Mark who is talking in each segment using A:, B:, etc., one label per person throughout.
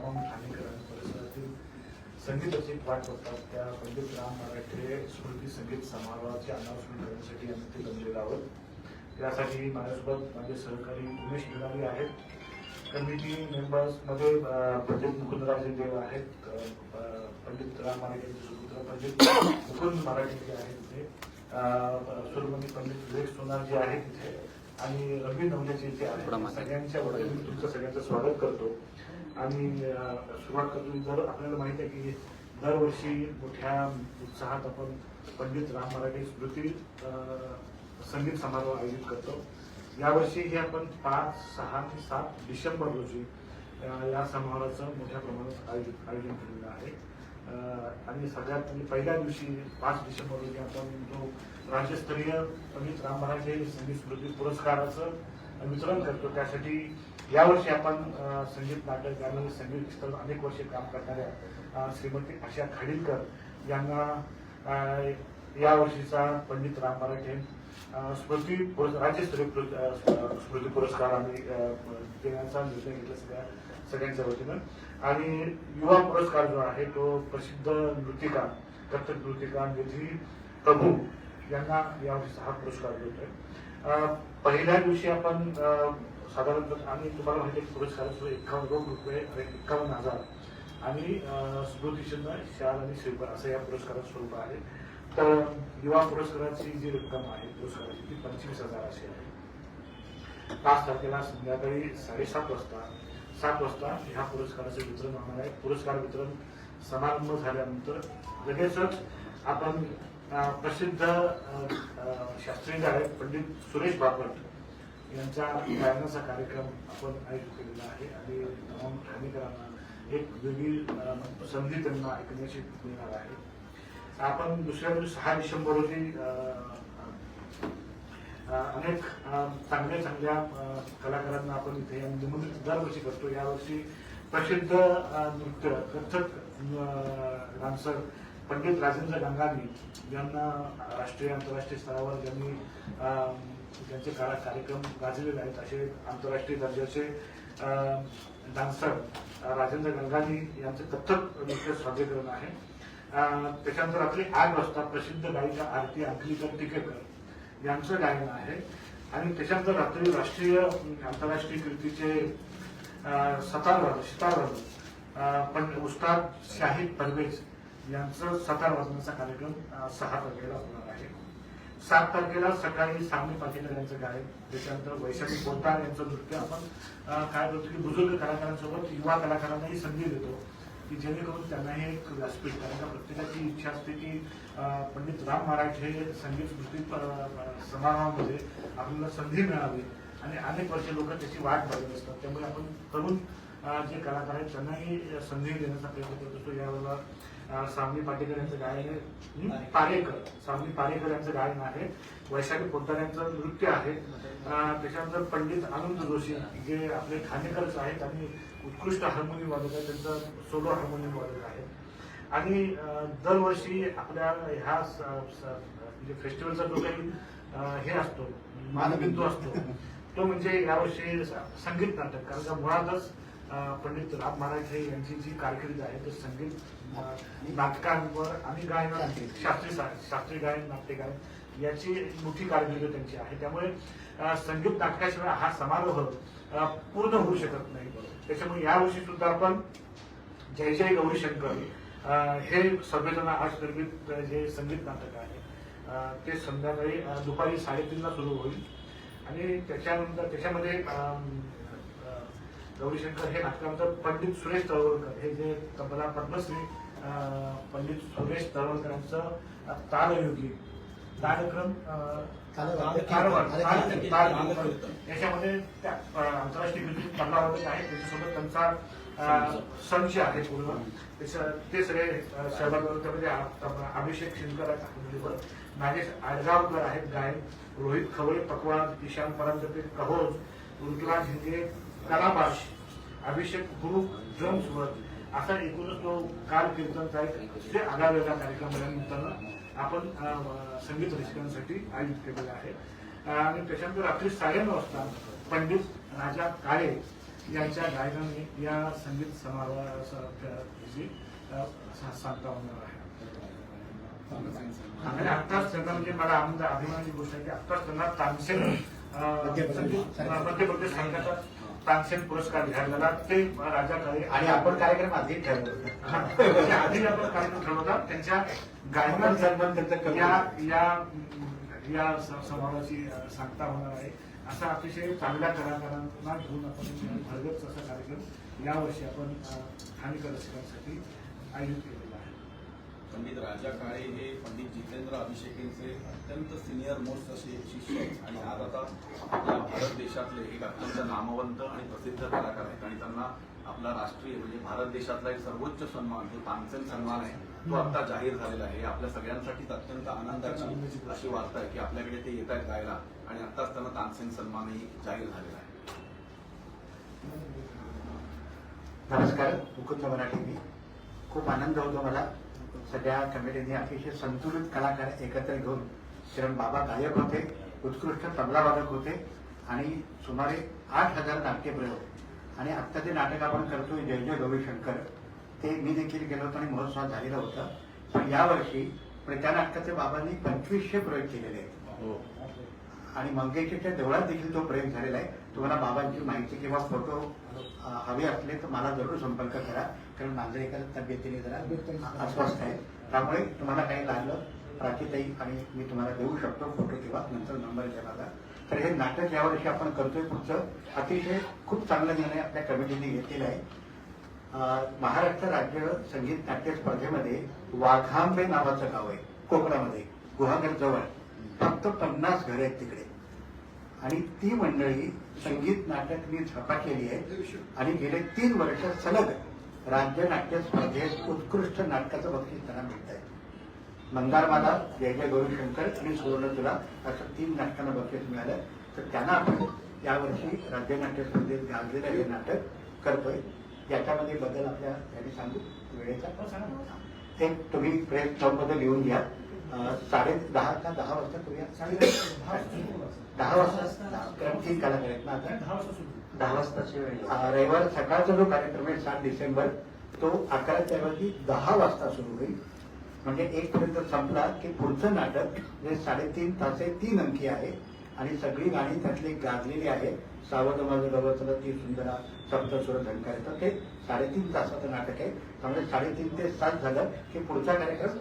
A: तमाम ठाणेकर आणि परिसरातील संगीताची वाट बघतात. त्या पंडित राम मराठे स्मृती संगीत समारोहाचे अनाउन्समेंट करण्यासाठी आम्ही ते जमलेलो आहोत. यासाठी माझ्यासोबत माझे सहकारी उमेश बिरारी आहेत. कमिटी मेंबर्समध्ये अं, पंडित मुकुंदराजे देव आहेत. पंडित राम मराठेंचे सुपुत्र पंडित मुकुंद मराठे जे आहेत तिथे सुरमणी पंडित विवेक सोनार जे आहेत तिथे आणि रवी नवल्याचे इथे आहेत. सगळ्यांच्या मी तुमचं सगळ्यांचं स्वागत करतो. आणि सुरुवात करतो जर आपल्याला माहिती आहे की दरवर्षी मोठ्या उत्साहात आपण पंडित राम मराठे स्मृती संगीत समारोह आयोजित करतो. यावर्षी हे आपण पाच सहा ते सात डिसेंबर रोजी या समारोहाचं मोठ्या प्रमाणात आयोजित आयोजन केलेलं आहे. आणि सगळ्यात म्हणजे पहिल्या दिवशी पाच डिसेंबर रोजी आपण जो राज्यस्तरीय पंडित राम मराठे संगीत स्मृती पुरस्काराचं वितरण करतो त्यासाठी यावर्षी आपण संगीत नाटक गाणं संगीत स्थळ अनेक वर्षे काम करणाऱ्या श्रीमती आशा खाडीलकर यांना यावर्षीचा पंडित राम मराठे स्मृती पुरस्कार राज्यस्तरीय स्मृती पुरस्कार आम्ही देण्याचा निर्णय घेतला सगळ्या सगळ्यांच्या वतीनं. आणि युवा पुरस्कार जो आहे तो प्रसिद्ध नृतिका कथक नृतिका निधी प्रभू यांना यावर्षीचा हा पुरस्कार मिळतोय. पहिल्या दिवशी आपण साधारणतः आम्ही तुम्हाला माहिती आहे पुरस्काराचं एकावन्न दोन रुपये आणि एकावन्न हजार आणि स्मृतिचिन्ह शाल आणि श्रीफळ असं या पुरस्काराचं स्वरूप आहे. तर युवा पुरस्काराची जी रक्कम आहे पुरस्काराची ती पंचवीस हजार अशी आहे. पाच तारखेला संध्याकाळी साडेसात वाजता सात वाजता ह्या पुरस्काराचं वितरण होणार आहे. पुरस्कार वितरण समारंभ झाल्यानंतर लगेचच आपण प्रसिद्ध शास्त्रीय गायक पंडित सुरेश बापट. यांचा गायनाचा कार्यक्रम आपण आयोजित केलेला आहे. आणि तमाम ठाणेकरांना एक वेगळी संधी त्यांना ऐकण्याची मिळणार आहे. आपण दुसऱ्या दिवशी सहा डिसेंबर रोजी अनेक चांगल्या चांगल्या कलाकारांना आपण इथे निमंत्रित दरवर्षी करतो. यावर्षी प्रसिद्ध नृत्य कथक डान्सर पंडित राजेंद्र गंगानी यांना राष्ट्रीय आंतरराष्ट्रीय स्तरावर ज्यांनी त्यांचे कला कार्यक्रम गाजलेले आहेत. असे आंतरराष्ट्रीय दर्जाचे डान्सर राजेंद्र गंगानी यांचे कथक नृत्य सादरीकरण आहे. त्याच्यानंतर रात्री आठ वाजता प्रसिद्ध गायिका आरती अंकलीकर टिकेकर यांचं गायन आहे. आणि त्याच्यानंतर रात्री राष्ट्रीय आंतरराष्ट्रीय कीर्तीचे सतारवाद सितारवाद पण उस्ताद शाहिद परवेज यांचं सतार वाजण्याचा कार्यक्रम सहा तारखेला होणार आहे. सात तारखेला सकाळी सामने पाटील यांचं गायन त्याच्यानंतर वैशाली पोलतार यांचं नृत्य. आपण काय करतो की बुजुर्ग कलाकारांसोबत युवा कलाकारांनाही संधी देतो की जेणेकरून त्यांना हे एक व्यासपीठ कारण का प्रत्येकाची इच्छा असते की पंडित राम महाराज हे संगीत स्मृती समारोहामध्ये आपल्याला संधी मिळावी. आणि अनेक वर्ष लोक त्याची वाट बघत असतात. त्यामुळे आपण तरुण जे कलाकार आहेत त्यांनाही संधी देण्याचा प्रयत्न करत असतो यावेळेला सावनी पाटेकर यांचं गायन आहे? पारेकर. सावनी पारेकर यांचं गायन आहे. वैशाली पोद्दार यांचं नृत्य आहे. त्याच्यानंतर पंडित आनंद जोशी जे आपले खानेकरच आहेत आणि उत्कृष्ट हार्मोनियम वादक आहेत. त्यांचं सोलो हार्मोनियम वादक आहे आणि दरवर्षी आपल्या ह्या म्हणजे फेस्टिवलचा जो काही हे असतो मानबिंदू. असतो तो म्हणजे यावर्षी संगीत नाटक. कारण का मुळातच पंडित राम मराठे यांची जी कारकीर्द आहे ते संगीत नाटकांवर आणि गायनांची शास्त्रीय. शास्त्रीय गायन नाट्य गायन याची मोठी कारकीर्द त्यांची आहे. त्यामुळे संगीत नाटकाशिवाय हा समारोह पूर्ण होऊ शकत नाही. त्याच्यामुळे यावर्षी सुद्धा आपण जय जय गौरी शंकर हे संवेदना आर्ट्स निर्मित जे संगीत नाटक आहे ते संध्याकाळी दुपारी साडेतीनला सुरू होईल. आणि त्याच्यानंतर त्याच्यामध्ये गौरीशंकर हे नाटकानंतर पंडित सुरेश तळवळकर हे जे तबला पद्मश्री पंडित सुरेश तळवळकरांचं तालयोगी कार्यक्रम अं,
B: तालवाद्य
A: तालवाद्य,
B: कीर्तन.
A: ताल- ताल- याच्यामध्ये आंतरराष्ट्रीय तबला वादक आहे त्याच्यासोबत त्यांचा संच आहे पूर्ण ते सगळे सहभागी. त्यामध्ये अभिषेक शिंदकर आहेत. नागेश आडगावकर आहेत गायक रोहित खवळे पकवान ईशान परांजपे कहोज मृदुला झिंगे कलाबाश अभिषेक गुरु ड्रम्सवर असा एकूणच तो काल कीर्तनचा एक अतिशय आगळावेगळा कार्यक्रम आपण संगीत रसिकांसाठी आयोजित केलेला आहे. आणि त्याच्यानंतर रात्री साडेनऊ वाजता पंडित राजा काळे यांच्या गायनाने या संगीत समारोहाची सांगता होणार आहे. आणि आत्ताच त्यांना म्हणजे मला आनंद अभिमानाची गोष्ट आहे की आत्ताच त्यांना तानसेन मध्य प्रदेश संघाचा तानसेन पुरस्कार घ्यायला. ते राजा काळे
B: आणि आपण कार्यक्रम आधी ठरवतो
A: हा, त्याच्या आधी आपण कार्यक्रम ठरवला त्यांच्या गायनात
B: सन्मान त्यांचा
A: या या या स- समारोहाची अ, सांगता होणार आहे. असा अतिशय चांगल्या कलाकारांना घेऊन आपण भरगत असा कार्यक्रम यावर्षी आपण अ, ठाणेकर रसिकांसाठी आयोजित आहे
C: पंडित राजा काळे हे पंडित जितेंद्र अभिषेकेंचे अत्यंत सिनियर मोस्ट असे शिष्य आहेत आणि आज आता आपल्या भारत देशातले एक अत्यंत नामवंत आणि प्रसिद्ध कलाकार आहेत. आणि त्यांना आपला राष्ट्रीय म्हणजे भारत देशातला एक सर्वोच्च सन्मान जो तानसेन सन्मान आहे तो आता जाहीर झालेला आहे. आपल्या सगळ्यांसाठीच अत्यंत आनंदाची अशी वार्ता आहे की आपल्याकडे ते येत आहेत गायला आणि आत्ताच त्यांना तानसेन सन्मानही जाहीर झालेला आहे.
B: नमस्कार मुकुंद मराठी मी. खूप आनंद होतो मला सगळ्या कमिटीने अतिशय संतुलित कलाकार एकत्र घेऊन कारण बाबा गायक होते उत्कृष्ट तबला वादक होते आणि सुमारे आठ हजार नाट्यप्रयोग. आणि आत्ता जे नाटक आपण करतोय जय जय गौरीशंकर ते मी देखील गेलो होतो आणि महोत्सवात झालेलं होतं. पण यावर्षी पण त्या नाटकाचे बाबांनी पंचवीसशे प्रयोग केलेले आहेत. आणि मंगेशीच्या देवळात देखील तो प्रयोग झालेला आहे. तुम्हाला बाबांची माहिती किंवा फोटो हवे असले तर मला जरूर संपर्क करा. कारण माझं एका तब्येतीने जरा अस्वस्थ आहे. त्यामुळे तुम्हाला काही लागलं प्राचीताई आणि मी तुम्हाला देऊ शकतो फोटो किंवा नंतर नंबर द्या माझा. तर हे नाटक यावर्षी आपण करतोय पुढचं. अतिशय खूप चांगला निर्णय आपल्या कमिटीने घेतलेला आहे. महाराष्ट्र राज्य संगीत नाट्य स्पर्धेमध्ये वाघांबे नावाचं गाव आहे कोकणामध्ये गुहागर जवळ. फक्त पन्नास घर आहेत तिकडे. आणि ती मंडळी संगीत नाटकनी झपा केली आहे. आणि गेले तीन वर्ष सलग राज्य नाट्य स्पर्धेत उत्कृष्ट नाटकाचं बक्षीस त्यांना मिळत आहे मंगारमाला जय जय गौरीशंकर आणि सुवर्ण तुला असं तीन नाटकांना बक्षीस मिळालं तर त्यांना आपण यावर्षी राज्य नाट्य स्पर्धेत गाजलेलं हे नाटक करतोय. याच्यामध्ये बदल आपल्या यांनी सांगू? वेळेचा? एक तुम्ही प्रेस क्लबमध्ये लिहून घ्या. साडे दहा का दहा वाजता करूया दहा वाजता. कारण तीन कलाकार आहेत ना आता
A: दहा वाजता सुरू
D: वाजताची वेळ
B: रविवार सकाळचा जो कार्यक्रम आहे सात डिसेंबर तो अकराच्या ऐवजी दहा वाजता सुरू होईल. म्हणजे एक पर्यंत संपला की पुढचं नाटक जे साडेतीन तास आहे तीन अंकी आहे आणि सगळी गाणी त्यातली गाजलेली आहे. सावध माझं गवतलं ती सुंदरा सप्तस्वर झंकार तर ते साडेतीन तासाचं नाटक आहे. त्यामुळे साडेतीन ते सात झालं की पुढचा कार्यक्रम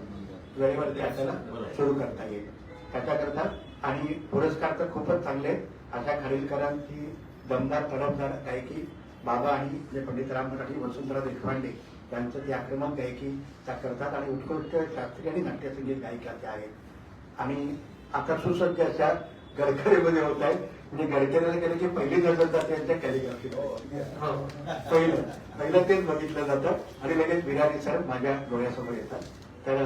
B: वेळेवरती आपल्याला सुरू करता येईल. त्याच्याकरता आणि पुरस्कार तर खूपच चांगले आहेत. आशा खाडीलकरांची दमदार तडफदार गायकी बाबा आणि जे पंडित राम मराठी वसुंधरा देशपांडे यांचं ती आक्रमक गायकी त्या करतात आणि उत्कृष्ट शास्त्रीय आणि नाट्यसंगीत गायिका त्या आहेत. आणि आता सुसज्ज अशा गडकरीमध्ये होत आहेत. म्हणजे गडकरीला गेले की पहिली नजर जाते त्यांच्या कॅलिग्राफी पहिलं पहिलं तेच बघितलं जातं आणि लगेच बिरारी सर माझ्या डोळ्यासमोर येतात. तर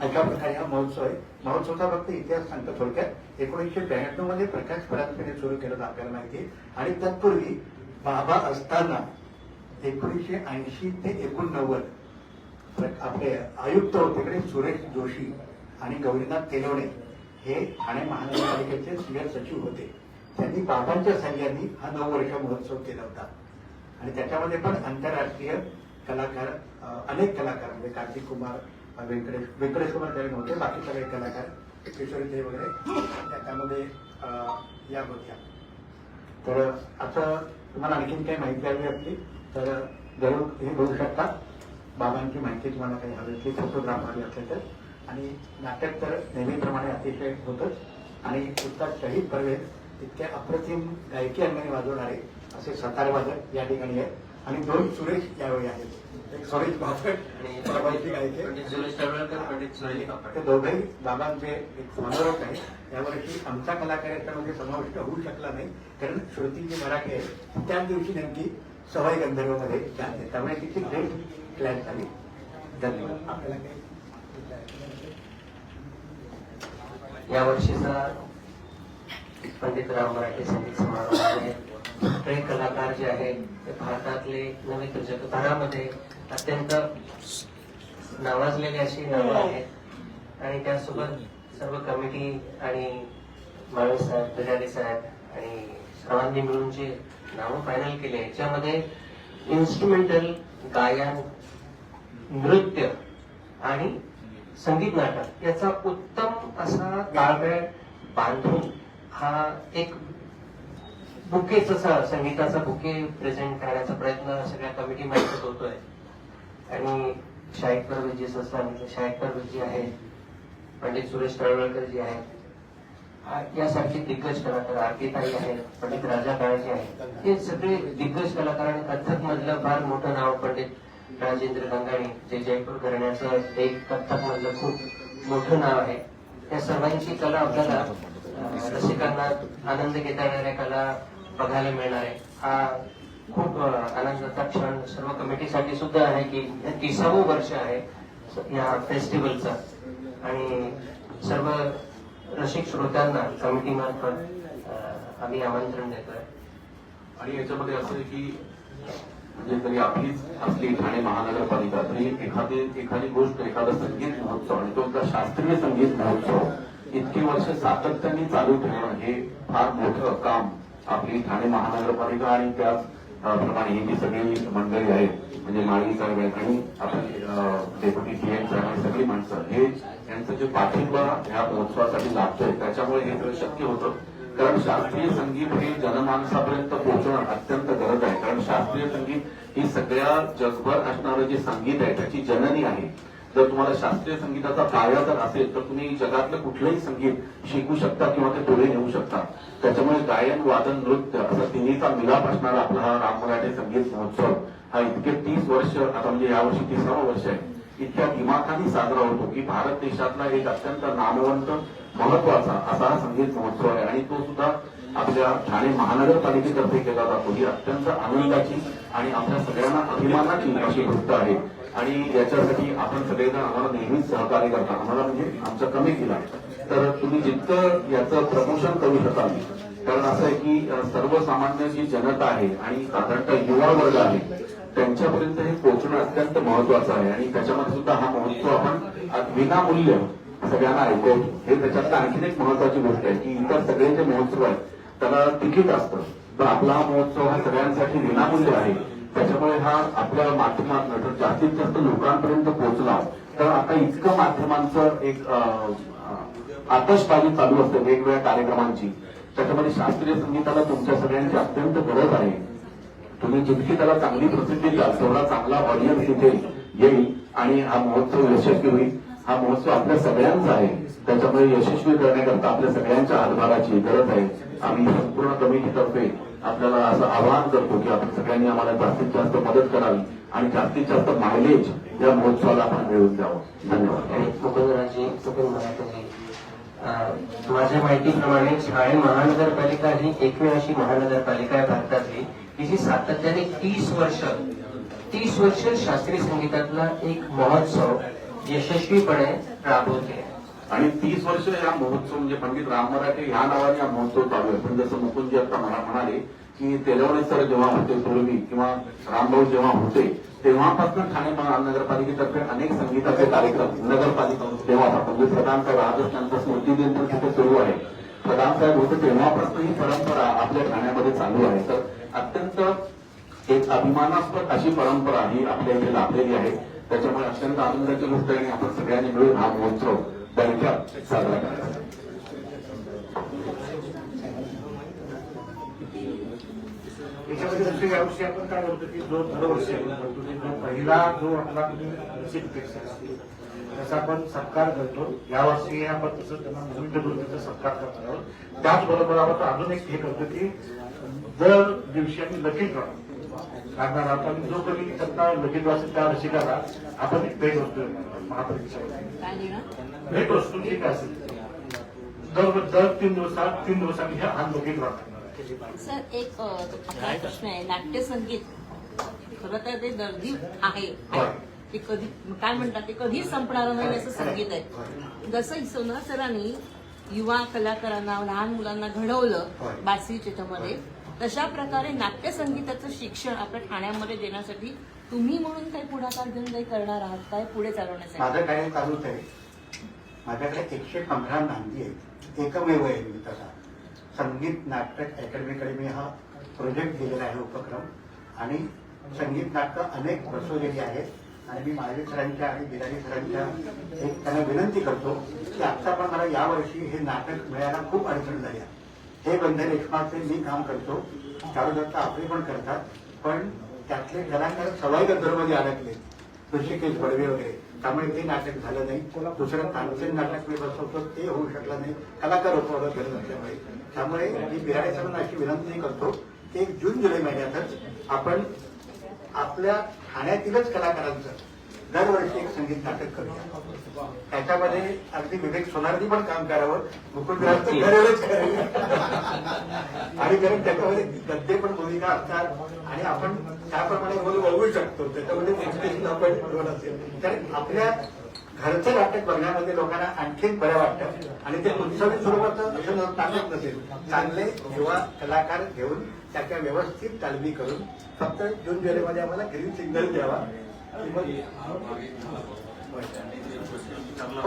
B: अशा प्रकारे हा महोत्सव आहे. महोत्सवाचा फक्त इतिहास सांगतो थोडक्यात. एकोणीसशे ब्याण्णवमध्ये प्रकाश परांजपेने सुरू केलं आपल्याला माहिती आहे. आणि तत्पूर्वी बाबा असताना एकोणीसशे ऐंशी ते एकोणनव्वद आपले आयुक्त होते तिकडे सुरेश जोशी आणि गौरीनाथ तेलवणे हे ठाणे महानगरपालिकेचे सिनियर सचिव होते त्यांनी बाबांच्या सहाय्याने हा नऊ वर्ष महोत्सव केला होता आणि त्याच्यामध्ये पण आंतरराष्ट्रीय कलाकार अनेक कलाकार म्हणजे कार्तिक कुमार व्यंकटेश व्यंकटेश कुमार त्यावेळी नव्हते बाकी सगळे कलाकार किशोरी वगैरे. त्यामध्ये या होत्या तर आता तुम्हाला आणखीन काही माहिती हवी असली तर जरूर हे बघू शकता. बाबांची माहिती तुम्हाला काही हवी असली फोटोग्राफ हवी असले तर. आणि नाटक तर नेहमीप्रमाणे अतिशय होतच. आणि उत्तर शहीद परवेज इतक्या अप्रतिम गायकी अंगाने वाजवणारे असे सतार वादक या ठिकाणी आहेत. आणि दोन सुरेश यावेळी आहेत. एक सुरेश बापट
D: आणि
B: बाबांची गायकी.
D: पंडित सुरेश तळवळकर पंडित सुरेश
B: ते दोघेही बाबांचे एक समारोह आहे. यावर्षी आमचा कलाकार याच्यामध्ये समाविष्ट होऊ शकला नाही कारण श्रुती जी मराठी आहे त्याच दिवशी नेमकी सवाई गंधर्वमध्ये जाते त्यामुळे तिची ग्रेट प्लॅन झाली. धन्यवाद. आपल्याला काही
D: या वर्षीचा पंडित राम मराठी संगीत समारोहामध्ये सगळे कलाकार जे आहेत ते भारतातले नव्हे तर जगभरामध्ये अत्यंत नावाजलेली अशी नावं आहेत. आणि त्यासोबत सर्व कमिटी आणि माळवे साहेब दजाले साहेब आणि सर्वांनी मिळून जे नावं फायनल केली याच्यामध्ये इन्स्ट्रुमेंटल गायन नृत्य आणि संगीत नाटक याचा उत्तम असा ताळमेळ बांधून हा एक बुकेच असा संगीताचा बुके प्रेझेंट करण्याचा प्रयत्न सगळ्या कमिटी मार्फत होतोय. आणि शाहीद परवेजी सांगितलं शाहीद परवेजी आहेत पंडित सुरेश तळवळकर जी आहेत. यासारखे दिग्गज कलाकार आरतीताई आहेत पंडित राजा काळजी आहेत हे सगळे दिग्गज कलाकार आणि कथक मधलं फार मोठं नाव पंडित राजेंद्र गंगाणी जे जयपूर घराण्याचं एक कथक मधलं खूप मोठं नाव आहे. या सर्वांची कला आपल्याला रसिकांना आनंद घेता येणाऱ्या कला बघायला मिळणार आहे. हा खूप आनंदाचा क्षण सर्व कमिटीसाठी सुद्धा आहे की हे तिसावं वर्ष आहे या फेस्टिवलचा. आणि सर्व रसिक श्रोत्यांना कमिटी मार्फत आम्ही आमंत्रण देतोय.
C: आणि याच्यामध्ये असं आहे की म्हणजे तरी आपलीच असली ठाणे महानगरपालिका तरी एखादी एखादी गोष्ट एखादा संगीत महोत्सव आणि तो एका शास्त्रीय संगीत महोत्सव इतकी वर्ष सातत्याने चालू ठेवणं हे फार मोठं काम आपली ठाणे महानगरपालिका आणि त्याचप्रमाणे ही जी सगळी मंडळी आहेत म्हणजे माळी साहेब आहेत आणि आपली डेप्युटी सीएम साहेब आणि सगळी माणसं हे यांचं जे पाठिंबा ह्या महोत्सवासाठी लाभतोय त्याच्यामुळे हे सगळं शक्य होतं. कारण शास्त्रीय संगीत हे जनमानसापर्यंत पोहोचणं अत्यंत गरज आहे. कारण शास्त्रीय संगीत ही सगळ्या जगभर असणारं जे संगीत आहे त्याची जननी आहे. जर तुम्हाला शास्त्रीय संगीताचा पाया जर असेल तर तुम्ही जगातलं कुठलंही संगीत शिकू शकता किंवा ते पुढे नेऊ शकता. त्याच्यामुळे गायन वादन नृत्य असा तिन्हीचा मिलाप असणारा आपला हा राम मराठे संगीत महोत्सव हा इतके तीस वर्ष आता म्हणजे यावर्षी तिसावं वर्ष आहे. इतक्या दिमाखाने साजरा होतो की भारत देशातला एक अत्यंत नामवंत महत्त्वाचा असा हा संगीत महोत्सव आहे. आणि तो सुद्धा आपल्या ठाणे महानगरपालिकेतर्फे केला जातो. ही अत्यंत आनंदाची आणि आपल्या सगळ्यांना अभिमानाची अशी गोष्ट आहे. आणि याच्यासाठी आपण सगळेजण आम्हाला नेहमीच सहकार्य करता. आम्हाला म्हणजे आमचा कमी केला तर तुम्ही जितकं याचं प्रमोशन करू शकाल कारण असं आहे की सर्वसामान्य जी जनता आहे आणि साधारणतः युवा वर्ग आहे त्यांच्यापर्यंत हे पोहोचणं अत्यंत महत्वाचं आहे. आणि त्याच्यामध्ये सुद्धा हा महोत्सव आपण विनामूल्य सगळ्यांना ऐकवतो. हे त्याच्यातलं आणखीन एक महत्वाची गोष्ट आहे की इतर सगळे जे महोत्सव आहेत त्याला तिकीट असतं. पण आपला हा महोत्सव हा सगळ्यांसाठी विनामूल्य आहे. त्याच्यामुळे हा आपल्या माध्यमातनं जर जास्तीत जास्त लोकांपर्यंत पोहोचला. तर आता इतकं माध्यमांचं एक अ, आतषबाजी चालू असते वेगवेगळ्या कार्यक्रमांची. त्याच्यामध्ये शास्त्रीय संगीताला तुमच्या सगळ्यांची अत्यंत गरज आहे. तुम्ही जितकी त्याला चांगली प्रसिद्धी द्याल तेवढा चांगला ऑडियन्स इथे येईल आणि हा महोत्सव यशस्वी होईल. हा महोत्सव आपल्या सगळ्यांचा आहे. त्याच्यामुळे यशस्वी करण्याकरता आपल्या सगळ्यांच्या हातभाराची गरज आहे. आम्ही संपूर्ण कमिटीतर्फे आपल्याला असं आवाहन करतो की आपण सगळ्यांनी आम्हाला जास्तीत जास्त मदत करावी आणि जास्तीत जास्त मायलेज या महोत्सवाला आपण मिळवून द्यावं. धन्यवाद.
D: आणि मुकुंदराजी माझ्या माहितीप्रमाणे ठाणे महानगरपालिका ही एकमेव अशी महानगरपालिका आहे भारतातली. की जी सातत्याने तीस वर्ष तीस वर्ष शास्त्रीय संगीतातला एक महोत्सव यशस्वीपणे राबवते.
C: आणि तीस वर्ष या महोत्सव म्हणजे पंडित राम मराठे ह्या नावाने हा महोत्सव चालू आहे. पण जसं मुकुंदजी आता मला म्हणाले की तेलवणे सर जेव्हा होते पूर्वी किंवा रामभाऊ जेव्हा होते तेव्हापासून ठाणे महानगरपालिकेतर्फे अनेक संगीताचे कार्यक्रम नगरपालिका तेव्हा म्हणजे प्रधान साहेब आजच त्यांचा स्मृती दिन पण तिथे सुरू आहे. प्रधान साहेब होते तेव्हापासून ही परंपरा आपल्या ठाण्यामध्ये चालू आहे. तर अत्यंत एक अभिमानास्पद अशी परंपरा ही आपल्या इथे लाभलेली आहे. त्याच्यामुळे अत्यंत आनंदाची गोष्ट आहे आणि आपण सगळ्यांनी मिळून हा महोत्सव बँकेत साजरा करायचा.
A: याच्यामध्ये दुसरी यावर्षी आपण काय करतो की जो दरवर्षी जो पहिला जो आपला रिसिप्ट असतो त्याचा आपण सत्कार करतो यावर्षी आपण तसं त्यांना नवीन वृत्तीचा सत्कार करणार आहोत. त्याचबरोबर आपण अजून एक हे करतो की दर दिवशी आम्ही लकी ड्रॉ कारण आहोत आणि जो कोणी त्यांना लकी ड्रॉ त्या रसिकाला आपण एक भेट वस्तू महापालिकेच्या
E: काय देणार
A: भेट वस्तू जी काय असेल दर दर तीन दिवसात तीन दिवसांनी हा हा करणार आहे
E: सर एक प्रश्न आहे नाट्यसंगीत खरं तर ते दर्दी आहे. ते कधी काय म्हणतात ते कधीच संपणार नाही असं संगीत आहे जसं सोना सरांनी युवा कलाकारांना लहान मुलांना घडवलं. बासरीच्या याच्यामध्ये तशा प्रकारे नाट्यसंगीताचं शिक्षण आपल्या ठाण्यामध्ये देण्यासाठी तुम्ही म्हणून काही पुढाकार घेऊन काही करणार आहात? काय पुढे चालवण्यासाठी?
B: माझं कार्य चालूच आहे माझ्याकडे एकशे पंधरा नांदी आहेत. एकमेव आहे मी तसा. संगीत नाटक अकॅडमीकडे मी हा प्रोजेक्ट दिलेला आहे उपक्रम. आणि संगीत नाटकं अनेक बसवलेली आहेत. आणि मी माळवी सरांच्या आणि बिरारी सरांच्या एक त्यांना विनंती करतो की आत्ता पण मला यावर्षी हे नाटक मिळायला खूप अडचण झाली आहे. हे बंधन रेशमाचे मी काम करतो. चारुदत्त आपले पण करतात. पण त्यातले कलाकार सवाई गंधर्वमध्ये अडकले ऋषिकेश बडवे वगैरे. त्यामुळे ते नाटक झालं नाही. दुसरं तानसेन नाटक मी बसवतो ते होऊ शकलं नाही. कलाकार होतो ऑर्डर असल्यामुळे त्यामुळे मी बिराडे सरांना अशी विनंती करतो की एक जून जुलै महिन्यातच आपण आपल्या ठाण्यातीलच कलाकारांचं दरवर्षी एक संगीत नाटक करूया त्याच्यामध्ये अगदी विवेक सोनारनी पण काम करावं मुकुंदराज तर. आणि कारण त्याच्यामध्ये गद्दे पण भूमिका असतात आणि आपण त्याप्रमाणे रोल वळवू शकतो त्याच्यामध्ये मोटिवेशन आपण रोल असेल. तर आपल्या घरचं नाटक बघण्यामध्ये लोकांना आणखीन बरं वाटतं. आणि ते उत्सवी स्वरूपात असं नाटक नसेल. चांगले युवा कलाकार घेऊन त्याच्या व्यवस्थित तालमी करून फक्त जून जुलैमध्ये आम्हाला ग्रीन सिग्नल द्यावा.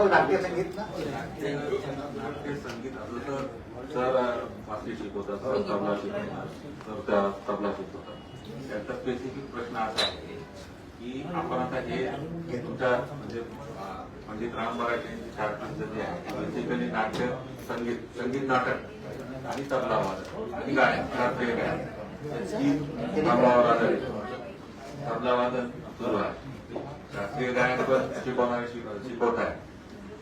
B: नाट्य संगीत
F: नाट्य संगीत. असं तर सर शिकवतात सर तबला शिकवतात सर त्या तबला शिकवतात त्याचा स्पेसिफिक प्रश्न असा आहे की आपण आता हे तुमच्या म्हणजे पंडित राम मराठे यांची चार पद्धती आहे बेसिकली नाट्य संगीत संगीत नाटक आणि तबला वादन आणि गायन शास्त्रीय ही. आधारित तबला वादन सुरू आहे शास्त्रीय गायन पण शिकवणारे शिक- शिकवत आहे.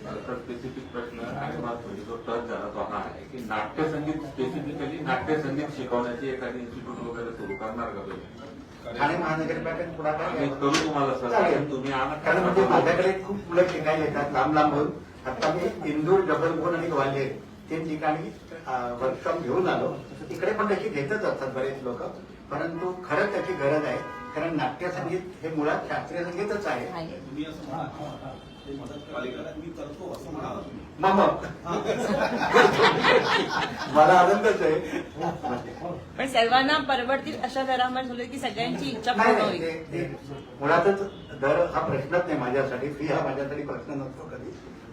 F: तर स्पेसिफिक प्रश्न आणि म्हणजे जो टच झाला तो हा आहे की नाट्यसंगीत स्पेसिफिकली नाट्यसंगीत शिकवण्याची एखादी इन्स्टिट्यूट वगैरे सुरू करणार का तुम्ही?
B: ठाणे महानगरपालिकेत पुढाकार
F: करू तुम्हाला सर. तुम्ही
B: कारण म्हणजे माझ्याकडे खूप मुलं शिकायला येतात लांब लांबून आता मी इंदूर जबलपूर आणि ग्वाल्हेर तीन ठिकाणी वर्कशॉप घेऊन आलो. तिकडे पण त्याची घेतच असतात बरेच लोक. परंतु खरंच त्याची गरज आहे. कारण नाट्य संगीत हे मुळात शास्त्रीय संगीतच आहे.
E: आहे.
G: तुम्ही असं म्हणा ते मदत करायला मी करतो असं म्हणाला तुम्ही
B: मग. मला आनंदच आहे.
E: पण सर्वांना परवडतील अशा दरामध्ये झालं की सगळ्यांची इच्छा
B: नाही
E: पूर्ण
B: नाही,
E: होईल.
B: ते- ते मुळातच दर हा प्रश्नच नाही माझ्यासाठी. फी हा माझ्यासाठी प्रश्न नसतो कधी.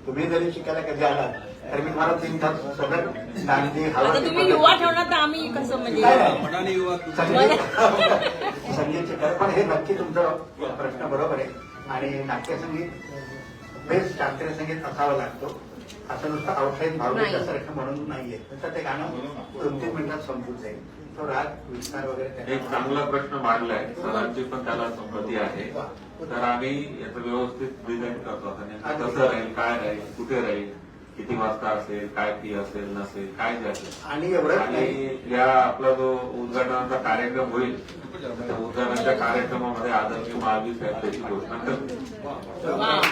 B: तुम्ही जरी शिकायला कधी आलात तर मी तुम्हाला तीन तास सलग नांदी
E: आता
B: हवा
E: तुम्ही युवा ठेवणार तर आम्ही कसं म्हणजे.
G: मनाने युवा
B: संगीत संगीत शिकायला पण हे नक्की तुमचा प्रश्न बरोबर आहे. आणि नाट्यसंगीत बेस्ट शास्त्रीय संगीत असावं लागतो. असं नुसतं आउटलाईन भावनेच्यासारखं म्हणून नाहीये. तर ते गाणं दोन तीन मिनिटात संपून जाईल. तो राग विस्तार वगैरे त्याच्यात-
F: एक चांगला प्रश्न मांडलाय. सरांची पण त्याला संमती आहे. तर आम्ही याचं व्यवस्थित डिझाईन करतो. आता नेमकं कसं राहील काय राहील कुठे राहील किती वाजता असेल काय फी असेल नसेल काय जे असेल.
B: आणि एवढंच नाही
F: आणि या आपला जो उद्घाटनाचा कार्यक्रम होईल त्या उद्घाटनाच्या कार्यक्रमामध्ये आदरणीय महावीर साहेब त्याची घोषणा करतील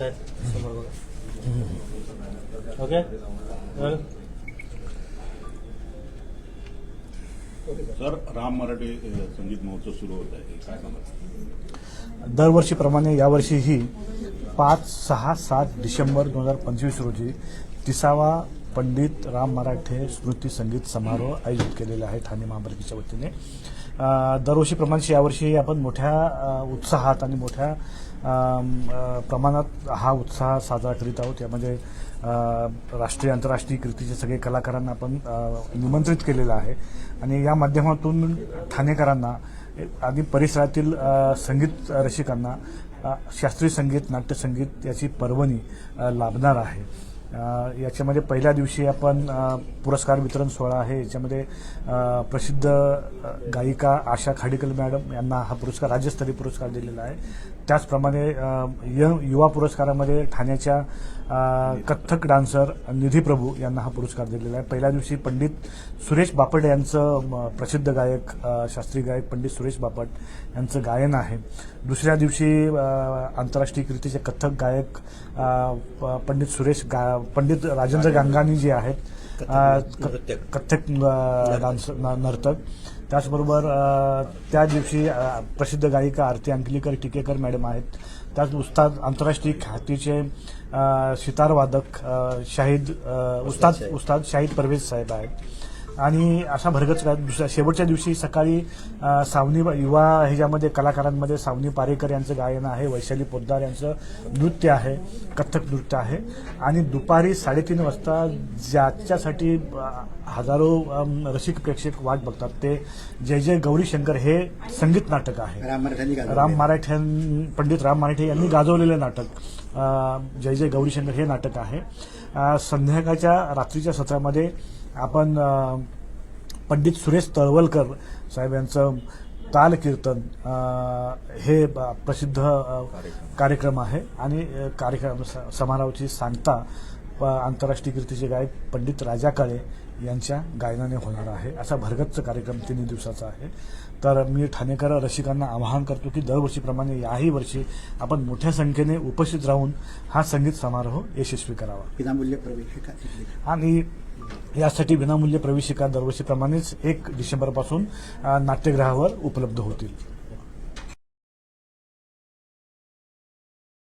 E: वा.
A: ओके
H: सर राम मराठे संगीत महोत्सव सुरू होत आहे. काय सांगा
A: दरवर्षीप्रमाणे यावर्षीही पाच सहा सात डिसेंबर दोन हजार पंचवीस रोजी तिसावा पंडित राम मराठे स्मृती संगीत समारोह आयोजित केलेला आहे ठाणे महापालिकेच्या वतीने. दरवर्षीप्रमाणे यावर्षी आपण मोठ्या उत्साहात आणि मोठ्या प्रमाणात हा उत्साह साजरा करीत आहोत. यामध्ये राष्ट्रीय आंतरराष्ट्रीय कीर्तीचे सगळे कलाकारांना आपण निमंत्रित केलेलं आहे. आणि या माध्यमातून ठाणेकरांना आणि परिसरातील संगीत रसिकांना शास्त्रीय संगीत नाट्यसंगीत याची पर्वणी लाभणार आहे. याच्यामध्ये पहिल्या दिवशी आपण पुरस्कार वितरण सोहळा आहे. याच्यामध्ये प्रसिद्ध गायिका आशा खाडीकल मॅडम यांना हा पुरस्कार राज्यस्तरीय पुरस्कार दिलेला आहे. त्याचप्रमाणे य- युवा पुरस्कारामध्ये ठाण्याच्या कथ्थक डान्सर निधी प्रभू यांना हा पुरस्कार दिलेला आहे. पहिल्या दिवशी पंडित सुरेश बापट यांचं म, प्रसिद्ध गायक शास्त्रीय गायक पंडित सुरेश बापट यांचं गायन आहे. दुसऱ्या दिवशी आंतरराष्ट्रीय कीर्तीचे कथ्थक गायक पंडित सुरेश गा पंडित राजेंद्र गांगानी जे आहेत कथ्थक डान्स नर्तक. त्याचबरोबर त्या दिवशी प्रसिद्ध गायिका आरती अंकलीकर टिकेकर मॅडम आहेत. त्याच उस्ताद आंतरराष्ट्रीय ख्यातीचे अ, सितार वादक अ, शाहिद उस्ताद उस्ताद शाहिद परवेज साहेब आहेत. आणि अशा भरगच दुसऱ्या शेवटच्या दिवशी सकाळी सावनी युवा ह्याच्यामध्ये कलाकारांमध्ये सावनी पारेकर यांचं गायन आहे वैशाली पोद्दार यांचं नृत्य आहे कथ्थक नृत्य आहे. आणि दुपारी साडेतीन वाजता ज्याच्यासाठी हजारो रसिक प्रेक्षक वाट बघतात ते जय जय गौरी शंकर हे संगीत नाटक आहे.
B: राम
A: मराठ्यां पंडित राम मराठे यांनी गाजवलेलं नाटक जय जय गौरीशंकर हे नाटक आहे. संध्याकाळच्या रात्रीच्या सत्रामध्ये आपण पंडित सुरेश तळवलकर साहेब यांचं ताल कीर्तन हे प्रसिद्ध कार्यक्रम आहे. आणि कार्यक्रम समारोहाची सांगता आंतरराष्ट्रीय कीर्तीचे गायक पंडित राजा काळे यांच्या गायनाने होणार आहे. असा भरगच्च कार्यक्रम तिन्ही दिवसाचा आहे. तर मी ठाणेकर रसिकांना आवाहन करतो की दरवर्षीप्रमाणे याही वर्षी आपण मोठ्या संख्येने उपस्थित राहून हा संगीत समारोह यशस्वी करावा.
B: विनामूल्य प्रवेशिका. इथली.
A: आणि यासाठी विनामूल्य प्रवेशिका दरवर्षीप्रमाणेच एक डिसेंबरपासून नाट्यगृहावर उपलब्ध होतील.